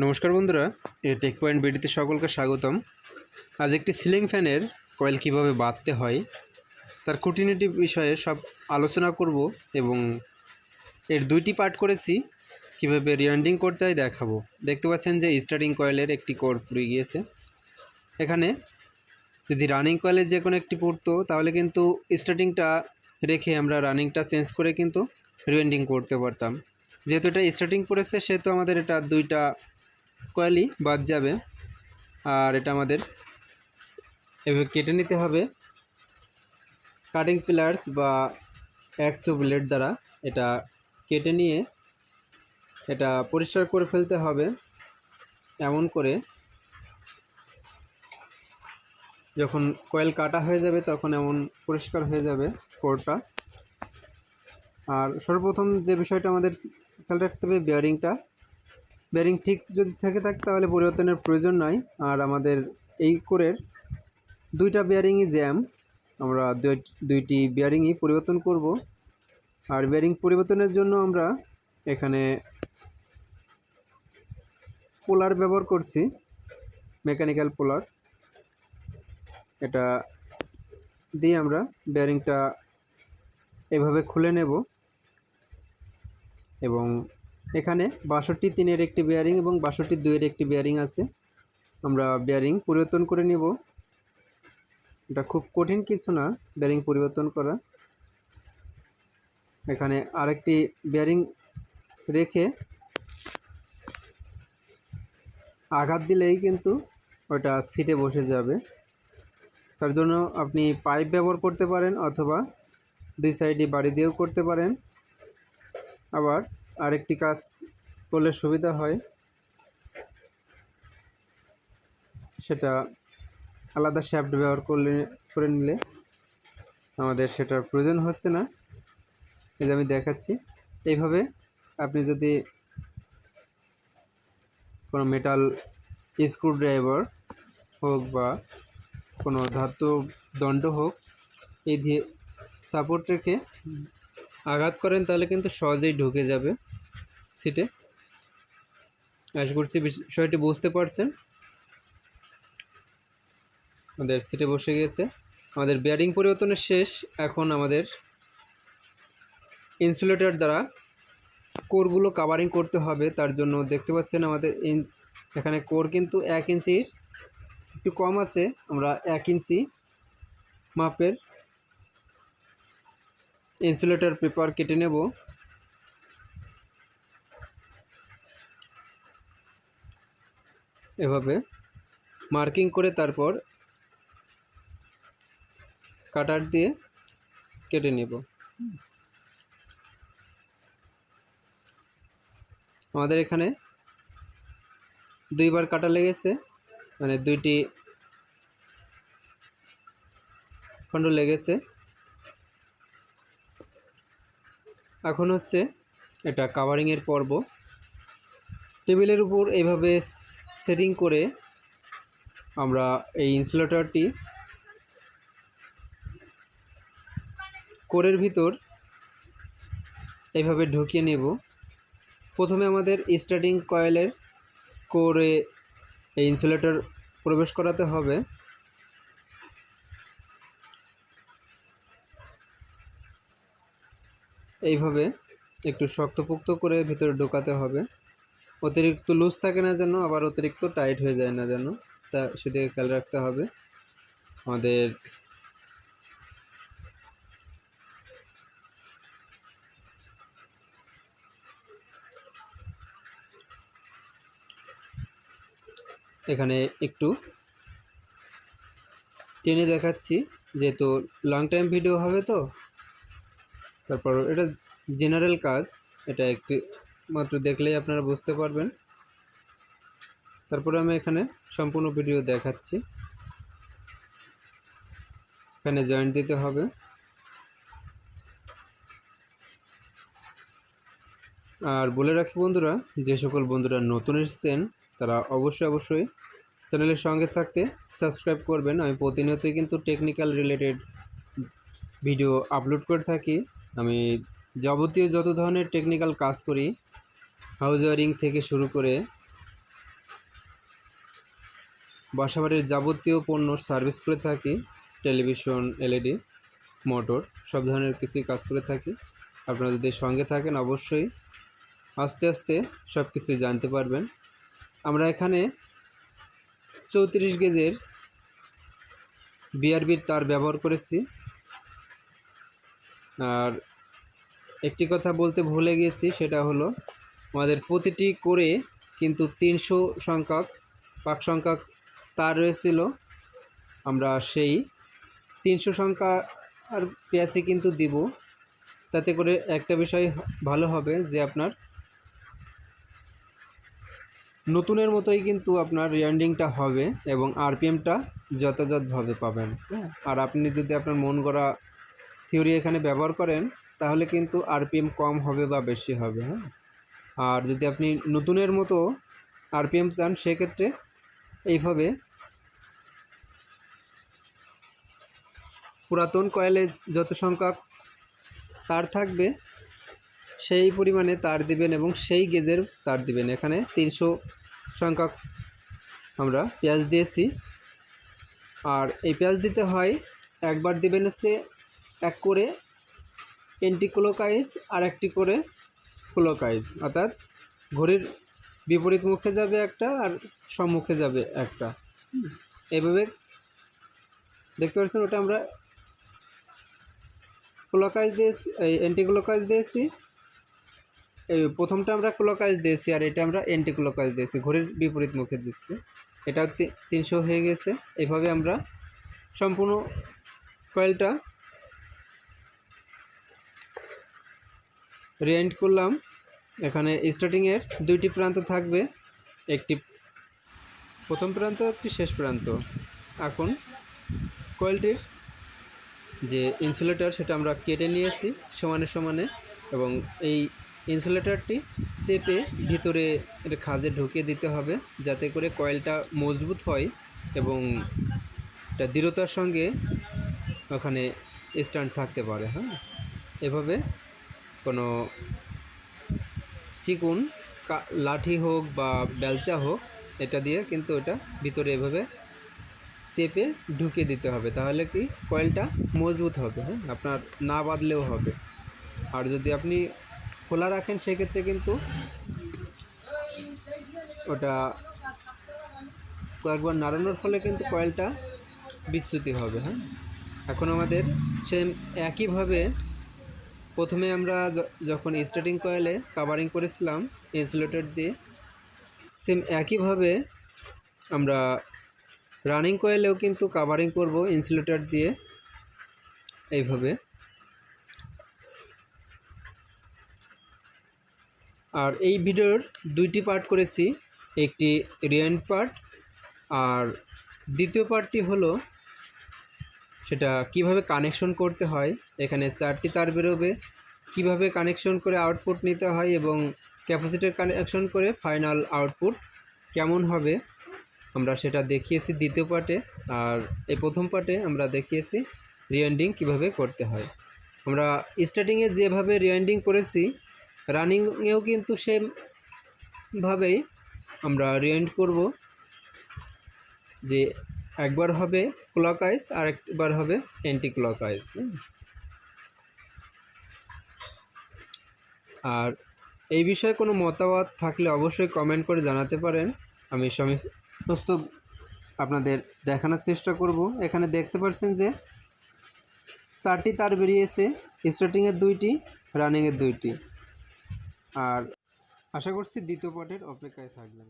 নমস্কার বন্ধুরা take point বিডিতে সকলকে স্বাগতম। আজ একটি সিলিং ফ্যানের কয়েল কীভাবে বাঁধতে হয়, তার খুঁটিনাটি বিষয়ে সব আলোচনা করব এবং এর দুইটি পার্ট করেছি। কীভাবে রিয়ান্ডিং করতে হয় দেখাবো। দেখতে পাচ্ছেন যে স্টার্টিং কয়েলের একটি কোর পুড়ে গিয়েছে। এখানে যদি রানিং কয়েলের যে কোনো একটি পড়তো, তাহলে কিন্তু স্টার্টিংটা রেখে আমরা রানিংটা চেঞ্জ করে কিন্তু রিওয়েন্ডিং করতে পারতাম। যেহেতু এটা স্টার্টিং পড়েছে সেহেতু আমাদের এটা দুইটা কয়েলই বাদ যাবে। আর এটা আমাদের এভাবে কেটে নিতে হবে। কাটিং পিলার্স বা একশো ব্লেড দ্বারা এটা কেটে নিয়ে এটা পরিষ্কার করে ফেলতে হবে। এমন করে যখন কয়েল কাটা হয়ে যাবে তখন এমন পরিষ্কার হয়ে যাবে কোরটা। আর সর্বপ্রথম যে বিষয়টা আমাদের খেয়াল রাখতে হবে বেয়ারিংটা বেয়ারিং ঠিক যদি থেকে থাকে, তাহলে পরিবর্তনের প্রয়োজন নাই। আর আমাদের এই কোরের দুইটা বেয়ারিংই জ্যাম আমরা দুই- দুইটি বেয়ারিংই পরিবর্তন করব। আর বেয়ারিং পরিবর্তনের জন্য আমরা এখানে পোলার ব্যবহার করছি মেকানিক্যাল পোলার। এটা দিয়ে আমরা বেয়ারিংটা এভাবে খুলে নেব। এবং এখানে বাষট্টি তিনের একটি বেয়ারিং এবং বাষট্টি দুইয়ের একটি বেয়ারিং আছে। আমরা বেয়ারিং পরিবর্তন করে নিব। এটা খুব কঠিন কিছু না বেয়ারিং পরিবর্তন করা। এখানে আরেকটি বেয়ারিং রেখে আঘাত দিলেই কিন্তু ওটা সিটে বসে যাবে। তার জন্য আপনি পাইপ ব্যবহার করতে পারেন অথবা দুই সাইডে বাড়ি দিয়েও করতে পারেন। আবার আরেকটি কাজ করলে সুবিধা হয়, সেটা আলাদা শ্যাফট ব্যবহার করলে, করে নিলে আমাদের সেটার প্রয়োজন হচ্ছে না। এই আমি দেখাচ্ছি, এইভাবে আপনি যদি কোনো মেটাল স্ক্রুড্রাইভার হোক বা কোনো ধাতু দণ্ড হোক, এই দিয়ে সাপোর্ট রেখে আঘাত করেন, তাহলে কিন্তু সহজেই ঢুকে যাবে। সিটে আশা করছি বিষয়টি বুঝতে পারছেন। আমাদের সিটে বসে গিয়েছে। আমাদের বেয়ারিং পরিবর্তনের শেষ। এখন আমাদের ইনসুলেটর দ্বারা কোরগুলো কাভারিং করতে হবে। তার জন্য দেখতে পাচ্ছেন আমাদের ইঞ্চ এখানে কোর কিন্তু এক ইঞ্চির একটু কম আছে। আমরা এক ইঞ্চি মাপের ইনসুলেটর পেপার কেটে নেব। এভাবে মার্কিং করে তারপর কাটার দিয়ে কেটে নেব। আমাদের এখানে দুইবার কাটা লেগেছে মানে দুইটি খণ্ড লেগেছে। এখন হচ্ছে এটা কাভারিংয়ের পর্ব। টেবিলের উপর এইভাবে সেটিং করে আমরা এই ইনসুলেটরটি কোরের ভিতর এইভাবে ঢুকিয়ে নেব। প্রথমে আমাদের স্টার্টিং কয়েলের কোরে এই ইনসুলেটর প্রবেশ করাতে হবে। এইভাবে একটু শক্তপোক্ত করে ভিতরে ঢোকাতে হবে। অতিরিক্ত লুজ থাকে না যেন, আবার অতিরিক্ত টাইট হয়ে যায় না যেন, তা সেদিকে খেয়াল রাখতে হবে। আমাদের এখানে একটু টেনে দেখাচ্ছি, যেহেতু লং টাইম ভিডিও হবে তো, তারপর এটা জেনারেল কাজ, এটা একটি মাত্র দেখলেই আপনারা বুঝতে পারবেন। তারপরে আমি এখানে সম্পূর্ণ ভিডিও দেখাচ্ছি। এখানে জয়েন্ট দিতে হবে। আর বলে রাখি বন্ধুরা, যে সকল বন্ধুরা নতুন এসেছেন, তারা অবশ্যই অবশ্যই চ্যানেলের সঙ্গে থাকতে সাবস্ক্রাইব করবেন। আমি প্রতিনিয়তই কিন্তু টেকনিক্যাল রিলেটেড ভিডিও আপলোড করে থাকি। আমি যাবতীয় যত ধরনের টেকনিক্যাল কাজ করি হাউস ওয়ারিং থেকে শুরু করে বাসাবাড়ির যাবতীয় পণ্য সার্ভিস করে থাকি, টেলিভিশন, এলইডি, মোটর, সব ধরনের কিছুই কাজ করে থাকি। আপনারা যদি সঙ্গে থাকেন অবশ্যই আস্তে আস্তে সব কিছুই জানতে পারবেন। আমরা এখানে চৌত্রিশ গেজের বিআরবির তার ব্যবহার করেছি। আর একটি কথা বলতে ভুলে গিয়েছি সেটা হলো আমাদের প্রতিটি করে কিন্তু তিনশো সংখ্যক পাক সংখ্যক তার রয়েছিল। আমরা সেই তিনশো সংখ্যা আর পেঁয়াজি কিন্তু দিব। তাতে করে একটা বিষয় ভালো হবে যে আপনার নতুনের মতোই কিন্তু আপনার রিয়ান্ডিংটা হবে এবং আরপিএমটা যথাযথভাবে পাবেন। হ্যাঁ। আর আপনি যদি আপনার মন গড়া থিওরি এখানে ব্যবহার করেন তাহলে কিন্তু আরপিএম কম হবে বা বেশি হবে হ্যাঁ। আর যদি আপনি নতুনের মতো আরপিএম চান, সেক্ষেত্রে এইভাবে পুরাতন কয়েলে যত সংখ্যক তার থাকবে, সেই পরিমাণে তার দিবেন এবং সেই গেজের তার দিবেন। এখানে তিনশো সংখ্যক আমরা পেঁয়াজ দিয়েছি। আর এই পেঁয়াজ দিতে হয়, একবার দিবেন হচ্ছে এক করে এন্টিক্লোকাইজ আর একটি করে ক্লোকাইজ অর্থাৎ ঘড়ির বিপরীত মুখে যাবে একটা আর সম্মুখে যাবে একটা। এইভাবে দেখতে পাচ্ছেন ওটা আমরা ক্লোকাইজ দিয়েছি, এই অ্যান্টিক্লোকাইজ দিয়েছি। এই প্রথমটা আমরা ক্লোকাইজ দিয়েছি আর এটা আমরা অ্যান্টিক্লোকাইজ দিয়েছি, ঘড়ির বিপরীত মুখে দিচ্ছি। এটা তিনশো হয়ে গেছে। এভাবে আমরা সম্পূর্ণ কয়েলটা রিয়াইন্ড করলাম। এখানে স্টার্টিংয়ের দুইটি প্রান্ত থাকবে। একটি প্রথম প্রান্ত, একটি শেষ প্রান্ত। এখন কয়েলটির যে ইনসুলেটর সেটা আমরা কেটে নিয়েছি সমানে সমানে এবং এই ইনসুলেটরটি চেপে ভিতরে খাজে ঢুকিয়ে দিতে হবে যাতে করে কয়েলটা মজবুত হয় এবং এটা দৃঢ়তার সঙ্গে ওখানে স্ট্যান্ড থাকতে পারে হ্যাঁ? এভাবে কোনো চিকুন লাঠি হোক বা বেলচা হোক, এটা দিয়ে কিন্তু এটা ভিতরে এভাবে চেপে ঢুকিয়ে দিতে হবে। তাহলে কি কয়েলটা মজবুত হবে হ্যাঁ? আপনার না বাঁধলেও হবে। আর যদি আপনি খোলা রাখেন, সেক্ষেত্রে কিন্তু ওটা কয়েকবার নাড়ানোর ফলে কিন্তু কয়েলটা বিচ্যুতি হবে হ্যাঁ? এখন আমাদের সেম একইভাবে প্রথমে আমরা যখন স্টার্টিং কয়েলে কাভারিং করেছিলাম ইনসুলেটর দিয়ে সেম একইভাবে আমরা রানিং কয়েলেও কিন্তু কাভারিং করব ইনসুলেটর দিয়ে, এইভাবে। আর এই ভিডিওর দুইটি পার্ট করেছি, একটি রিয়েন্ট পার্ট আর দ্বিতীয় পার্টটি হলো সেটা কীভাবে কানেকশন করতে হয় এখানে চারটি তার বেরোবে। কীভাবে কানেকশন করে আউটপুট নিতে হয় এবং ক্যাপাসিটার কানেকশন করে ফাইনাল আউটপুট কেমন হবে, আমরা সেটা দেখিয়েছি দ্বিতীয় পার্টে। আর এই প্রথম পার্টে আমরা দেখিয়েছি রিয়ান্ডিং কীভাবে করতে হয়। আমরা স্টার্টিংয়ে যেভাবে রিয়ান্ডিং করেছি রানিংয়েও কিন্তু সেভাবেই আমরা রিয়ান্ড করব। যে একবার হবে ক্লকওয়াইজ আর একবার হবে অ্যান্টি ক্লকওয়াইজ আর এই বিষয়ে কোনো মতামত থাকলে অবশ্যই কমেন্ট করে জানাতে পারেন। আমি সমস্ত আপনাদের দেখানোর চেষ্টা করব। এখানে দেখতে পারছেন যে চারটি তার বেরিয়েছে স্টার্টিংয়ের দুইটি রানিংয়ের দুইটি। আর আশা করছি দ্বিতীয় পটের অপেক্ষায় থাকবেন।